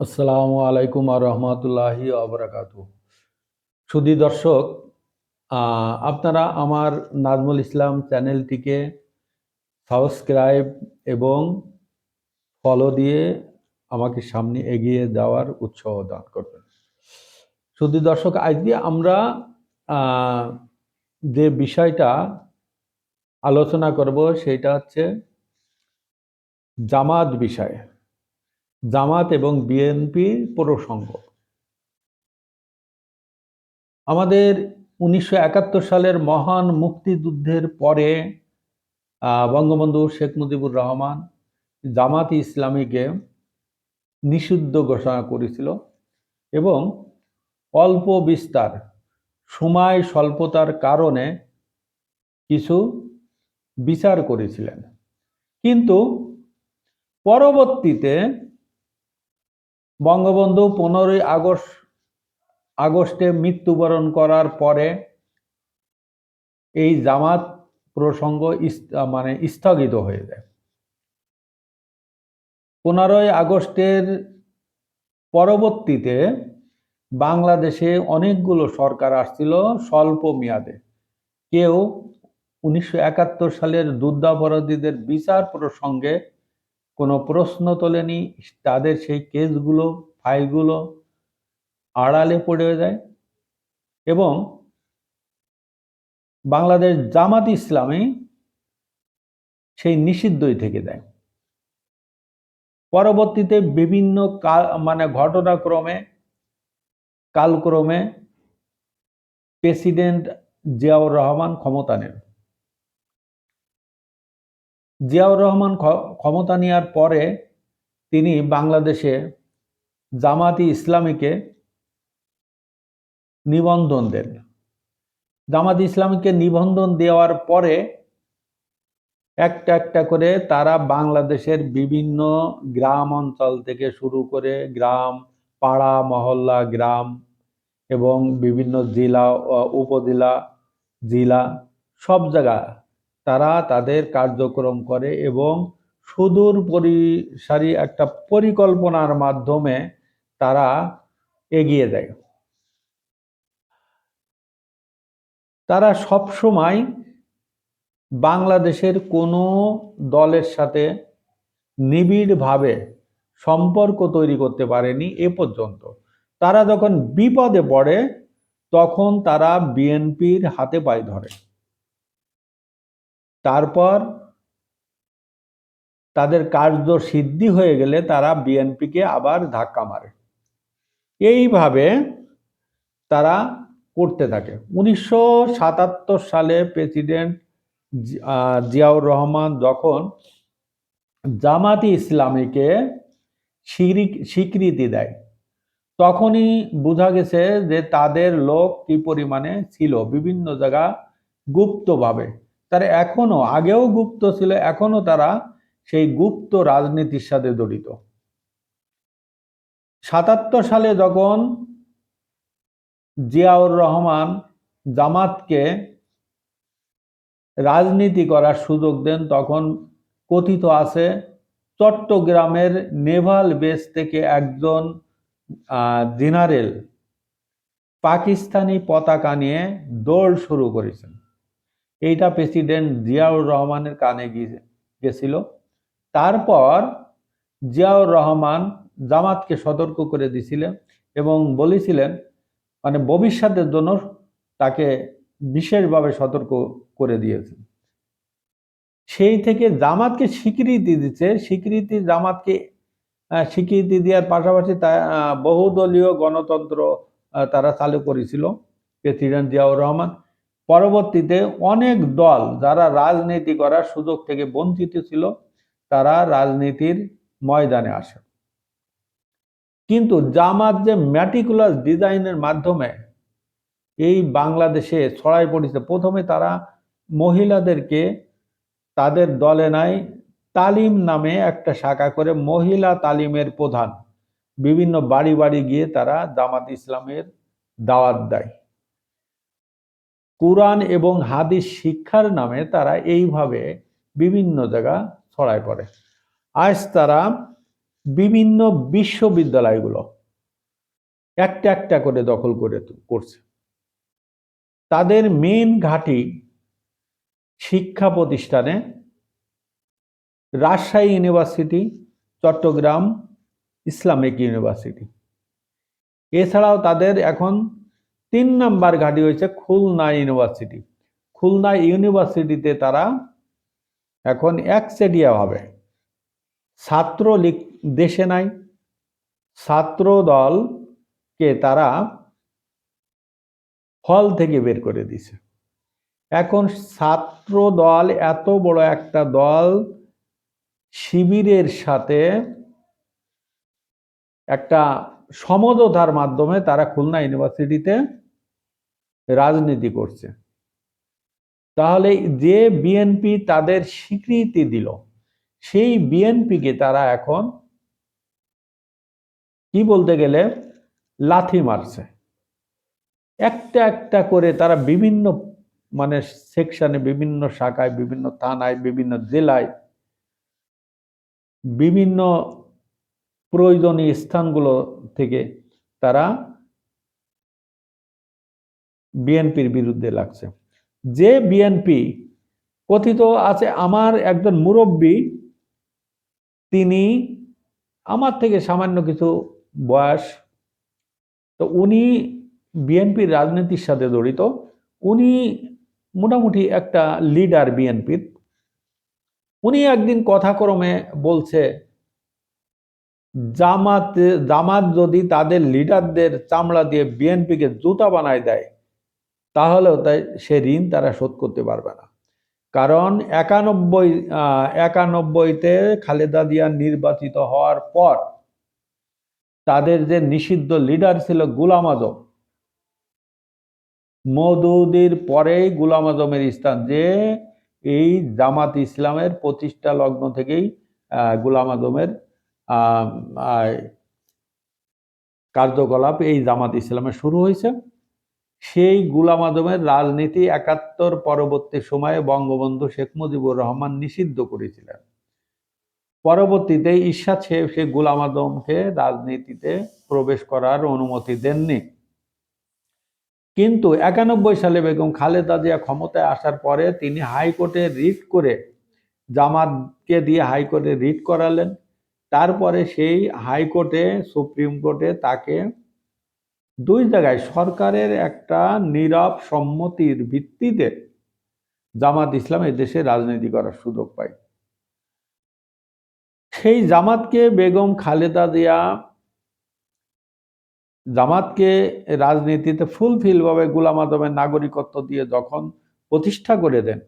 আসসালামু আলাইকুম আর রহমতুল্লাহি আবরাকাত সুদি দর্শক আপনারা আমার নাজমুল ইসলাম চ্যানেলটিকে সাবস্ক্রাইব এবং ফলো দিয়ে আমাকে সামনে এগিয়ে যাওয়ার উৎসাহ দান করবেন। সুদি দর্শক, আজকে আমরা যে বিষয়টা আলোচনা করব সেটা হচ্ছে জামাত বিষয়। জামাত এবং বিএনপি প্রসঙ্গ আমাদের উনিশশো একাত্তর সালের মহান মুক্তিযুদ্ধের পরে বঙ্গবন্ধু শেখ মুজিবুর রহমান জামাত ইসলামীকে নিষিদ্ধ ঘোষণা করেছিল এবং অল্প বিস্তার, সময় স্বল্পতার কারণে কিছু বিচার করেছিলেন। কিন্তু পরবর্তীতে বঙ্গবন্ধু পনেরোই আগস্ট, আগস্টে মৃত্যুবরণ করার পরে এই জামাত প্রসঙ্গ মানে স্থগিত হয়ে যায়। পনেরোই আগস্টের পরবর্তীতে বাংলাদেশে অনেকগুলো সরকার আসছিল স্বল্প মেয়াদে। কেউ উনিশশো একাত্তর সালের যুদ্ধাপরাধীদের বিচার প্রসঙ্গে কোনো প্রশ্ন তোলেনি, তাদের সেই কেসগুলো, ফাইলগুলো আড়ালে পড়ে যায় এবং বাংলাদেশ জামাত ইসলামী সেই নিষিদ্ধই থেকে যায়। পরবর্তীতে বিভিন্ন কাল মানে ঘটনাক্রমে, কালক্রমে প্রেসিডেন্ট জিয়াউর রহমান ক্ষমতা নেন। জিয়াউর রহমান ক্ষ- ক্ষমতা নেওয়ার পরে তিনি বাংলাদেশে জামাতি ইসলামীকে নিবন্ধন দেন। জামাত ইসলামীকে নিবন্ধন দেওয়ার পরে একটা একটা করে তারা বাংলাদেশের বিভিন্ন গ্রাম অঞ্চল থেকে শুরু করে গ্রাম, পাড়া, মহল্লা, গ্রাম এবং বিভিন্ন জেলা উপজেলা, জেলা সব জায়গা তারা তাদের কার্যক্রম করে এবং সুদূর পরিসারী একটা পরিকল্পনার মাধ্যমে তারা এগিয়ে দেয়। তারা সব সময় বাংলাদেশের কোনো দলের সাথে নিবিড়ভাবে সম্পর্ক তৈরি করতে পারেনি এ পর্যন্ত। তারা যখন বিপদে পড়ে, তখন তারা বিএনপির হাতে পায়ে ধরে। তারপর তাদের কার্য সিদ্ধি হয়ে গেলে তারা বিএনপিকে আবার ধাক্কা মারে। এইভাবে তারা করতে থাকে। উনিশশো সাতাত্তর সালে প্রেসিডেন্ট জিয়াউর রহমান যখন জামাতি ইসলামীকে স্বীকৃতি দেয়, তখনই বোঝা গেছে যে তাদের লোক কি পরিমাণে ছিল। বিভিন্ন জায়গা গুপ্তভাবে তারা এখনও আগেও গুপ্ত ছিল এখনও তারা সেই গুপ্ত রাজনীতির সাথে জড়িত। সাতাত্তর সালে যখন জিয়াউর রহমান জামাতকে রাজনীতি করার সুযোগ দেন, তখন কথিত আছে চট্টগ্রামের নেভাল বেস থেকে একজন জেনারেল পাকিস্তানি পতাকা নিয়ে দৌড় শুরু করেছেন। এইটা প্রেসিডেন্ট জিয়াউর রহমানের কানে গিয়ে- গেছিল। তারপর জিয়াউর রহমান জামাতকে সতর্ক করে দিছিলেন এবং বলেছিলেন মানে ভবিষ্যতের জন্য তাকে বিশেষভাবে সতর্ক করে দিয়েছেন সেই থেকে জামাতকে স্বীকৃতি দিচ্ছে। স্বীকৃতি জামাতকে স্বীকৃতি দেওয়ার পাশাপাশি তা বহুদলীয় গণতন্ত্র তারা চালু করেছিল প্রেসিডেন্ট জিয়াউর রহমান। পরবর্তীতে অনেক দল যারা রাজনীতি করার সুযোগ থেকে বঞ্চিত ছিল, তারা রাজনীতির ময়দানে আসে। কিন্তু জামাত যে ম্যাটিকুলাস ডিজাইনের মাধ্যমে এই বাংলাদেশে ছড়াই পড়েছে, প্রথমে তারা মহিলাদেরকে তাদের দলে নাই, তালিম নামে একটা শাখা করে মহিলা তালিমের প্রধান। বিভিন্ন বাড়ি বাড়ি গিয়ে তারা জামাত ইসলামের দাওয়াত দেয়। কোরআন এবং হাদিস শিক্ষার নামে তারা এইভাবে বিভিন্ন জায়গা ছড়ায় পড়ে। আজ তারা বিভিন্ন বিশ্ববিদ্যালয়গুলো একটা একটা করে দখল করে করছে। তাদের মেন ঘাঁটি শিক্ষা প্রতিষ্ঠানে Rajshahi university, Chittagong Islamic university. এছাড়াও তাদের এখন তিন নাম্বার ঘাঁটি হয়েছে খুলনা ইউনিভার্সিটি। খুলনা ইউনিভার্সিটিতে তারা এখন একচেটিয়া ভাবে ছাত্র দেশে নাই, ছাত্র দলকে তারা হল থেকে বের করে দিছে এখন ছাত্র দল এত বড় একটা দল শিবিরের সাথে একটা সমঝোতার মাধ্যমে তারা খুলনা ইউনিভার্সিটিতে রাজনীতি করছে। তাহলে যে বিএনপি তাদের স্বীকৃতি দিল, সেই বিএনপিকে তারা এখন কি বলতে গেলে লাথি মারছে। একটা একটা করে তারা বিভিন্ন মানে সেকশনে বিভিন্ন শাখায়, বিভিন্ন থানায়, বিভিন্ন জেলায় বিভিন্ন প্রয়োজনীয় স্থানগুলো থেকে তারা বিএনপির বিরুদ্ধে লাগছে। যে বিএনপি কথিত আছে, আমার একজন মুরব্বী, তিনি আমার থেকে সামান্য কিছু বয়স, তো উনি বিএনপির রাজনীতির সাথে জড়িত। উনি মোটামুটি একটা লিডার বিএনপির। উনি একদিন কথাক্রমে বলছে জামাত জামাত যদি তাদের লিডারদের চামড়া দিয়ে বিএনপিকে জুতা বানায় দেয়, তাহলেও তাই সে ঋণ তারা শোধ করতে পারবে না। কারণ একানব্বই একানব্বইতে খালেদা জিয়া নির্বাচিত হওয়ার পর তাদের যে নিষিদ্ধ লিডার ছিল গুলাম আজম মৌদুদির পরেই গুলাম আজমের স্থান, যে এই জামাত ইসলামের প্রতিষ্ঠা লগ্ন থেকেই গুলাম আজমের কার্যকলাপ এই জামাত ইসলামে শুরু হয়েছে। সেই গুলাম আজমের রাজনীতি একাত্তর পরবর্তী সময়ে বঙ্গবন্ধু শেখ মুজিবুর রহমান নিষিদ্ধ করেছিলেন। পরবর্তীতে ঈর্ষাদ সাহেব সে গুলাম আজমকে রাজনীতিতে প্রবেশ করার অনুমতি দেননি। কিন্তু একানব্বই সালে বেগম খালেদা জিয়া ক্ষমতায় আসার পরে তিনি হাইকোর্টে রিট করে জামাতকে দিয়ে হাইকোর্টে রিট করালেন। তারপরে সেই হাইকোর্টে সুপ্রিম কোর্টে তাকে দুই জায়গায় সরকারের একটা নীরব সম্মতির ভিত্তিতে জামাত ইসলাম দেশে রাজনীতি করার সুযোগ পায়। সেই জামাতকে বেগম খালেদা জিয়া জামাতকে রাজনীতিতে ফুলফিলভাবে গুলাম আজমের নাগরিকত্ব দিয়ে যখন প্রতিষ্ঠা করে দেন,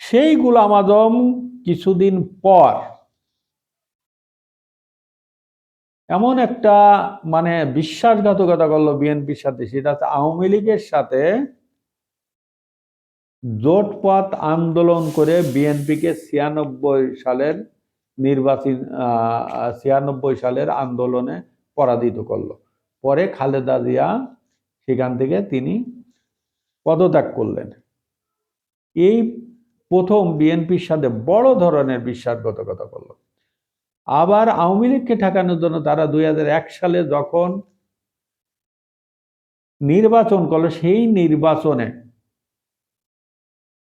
সেই গুলাম আজম কিছুদিন পর এমন একটা মানে বিশ্বাসঘাতকতা করল বিএনপির সাথে, সেটা হচ্ছে আওয়ামী লীগের সাথে জোটপথ আন্দোলন করে বিএনপিকে ছিয়ানব্বই সালের নির্বাচন ছিয়ানব্বই সালের আন্দোলনে পরাজিত করল। পরে খালেদা জিয়া সেখান থেকে তিনি পদত্যাগ করলেন। এই প্রথম বিএনপির সাথে বড় ধরনের বিশ্বাসঘাতকতা করল। আবার আওয়ামী লীগকে ঠেকানোর জন্য তারা দুই হাজার এক সালে যখন নির্বাচন করল, সেই নির্বাচনে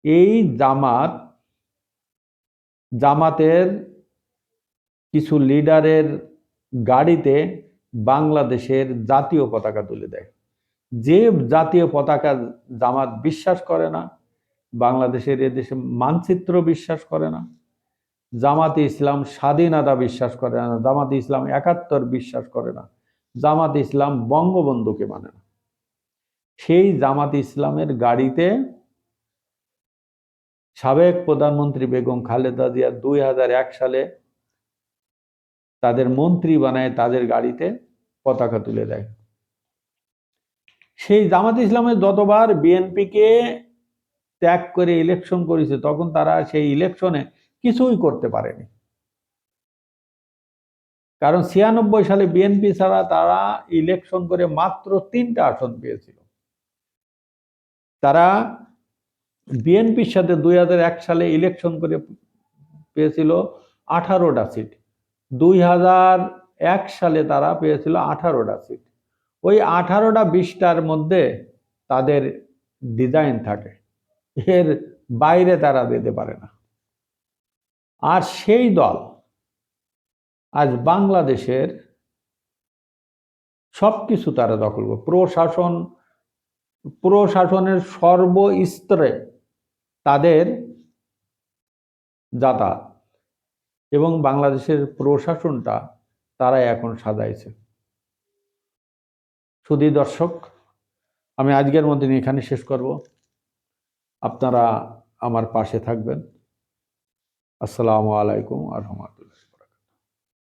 এই জামাত, জামাতের কিছু লিডারের গাড়িতে বাংলাদেশের জাতীয় পতাকা তুলে দেয়। যে জাতীয় পতাকা জামাত বিশ্বাস করে না, বাংলাদেশের এদেশে মানচিত্র বিশ্বাস করে না জামাতে ইসলাম স্বাধীনতা বিশ্বাস করে না, জামাতে ইসলাম একাত্তর বিশ্বাস করে না, জামাত ইসলাম বঙ্গবন্ধুকে মানে না। সেই জামাত ইসলামের গাড়িতে সাবেক প্রধানমন্ত্রী বেগম খালেদা জিয়া দুই হাজার এক সালে তাদের মন্ত্রী বানায়, তাদের গাড়িতে পতাকা তুলে দেয়। সেই জামাত ইসলামের যতবার বিএনপিকে ত্যাগ করে ইলেকশন করেছে, তখন তারা সেই ইলেকশনে কিছুই করতে পারেনি। কারণ ছিয়ানব্বই সালে বিএনপি ছাড়া তারা ইলেকশন করে মাত্র তিনটা আসন পেয়েছিল। তারা বিএনপির সাথে দুই হাজার এক সালে ইলেকশন করে পেয়েছিল আঠারোটা সিট দুই হাজার এক সালে তারা পেয়েছিল আঠারোটা সিট ওই আঠারোটা বিশটার মধ্যে তাদের ডিজাইন থাকে। এর বাইরে তারা যেতে পারে না। আর সেই দল আজ বাংলাদেশের সব কিছু তারা দখল করে প্রশাসন, প্রশাসনের সর্বস্তরে তাদের যাতায়াত এবং বাংলাদেশের প্রশাসনটা তারা এখন সাজাইছে। শুধু দর্শক, আমি আজকের মধ্যে এখানে শেষ করব। আপনারা আমার পাশে থাকবেন। আসসালামু আলাইকুম আ রহমতুল্লাহ